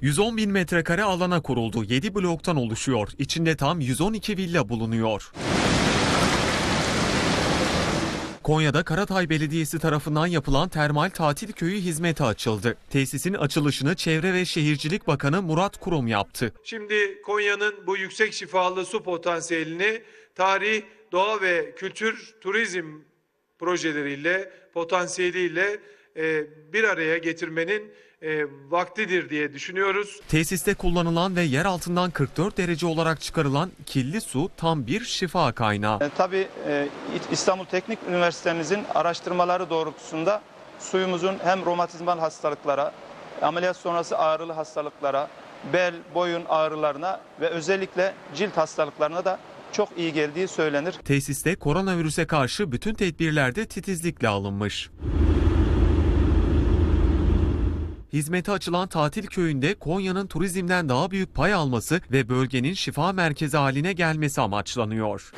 110 bin metrekare alana kuruldu. 7 bloktan oluşuyor. İçinde tam 112 villa bulunuyor. Konya'da Karatay Belediyesi tarafından yapılan termal tatil köyü hizmete açıldı. Tesisin açılışını Çevre ve Şehircilik Bakanı Murat Kurum yaptı. Şimdi Konya'nın bu yüksek şifalı su potansiyelini tarih, doğa ve kültür, turizm projeleriyle, potansiyeliyle e, bir araya getirmenin e, vaktidir diye düşünüyoruz. Tesiste kullanılan ve yer altından 44 derece olarak çıkarılan kirli su tam bir şifa kaynağı. E, Tabii e, İstanbul Teknik Üniversitemizin araştırmaları doğrultusunda suyumuzun hem romatizmal hastalıklara, ameliyat sonrası ağrılı hastalıklara, bel, boyun ağrılarına ve özellikle cilt hastalıklarına da çok iyi geldiği söylenir. Tesiste koronavirüse karşı bütün tedbirlerde titizlikle alınmış hizmete açılan tatil köyünde Konya'nın turizmden daha büyük pay alması ve bölgenin şifa merkezi haline gelmesi amaçlanıyor.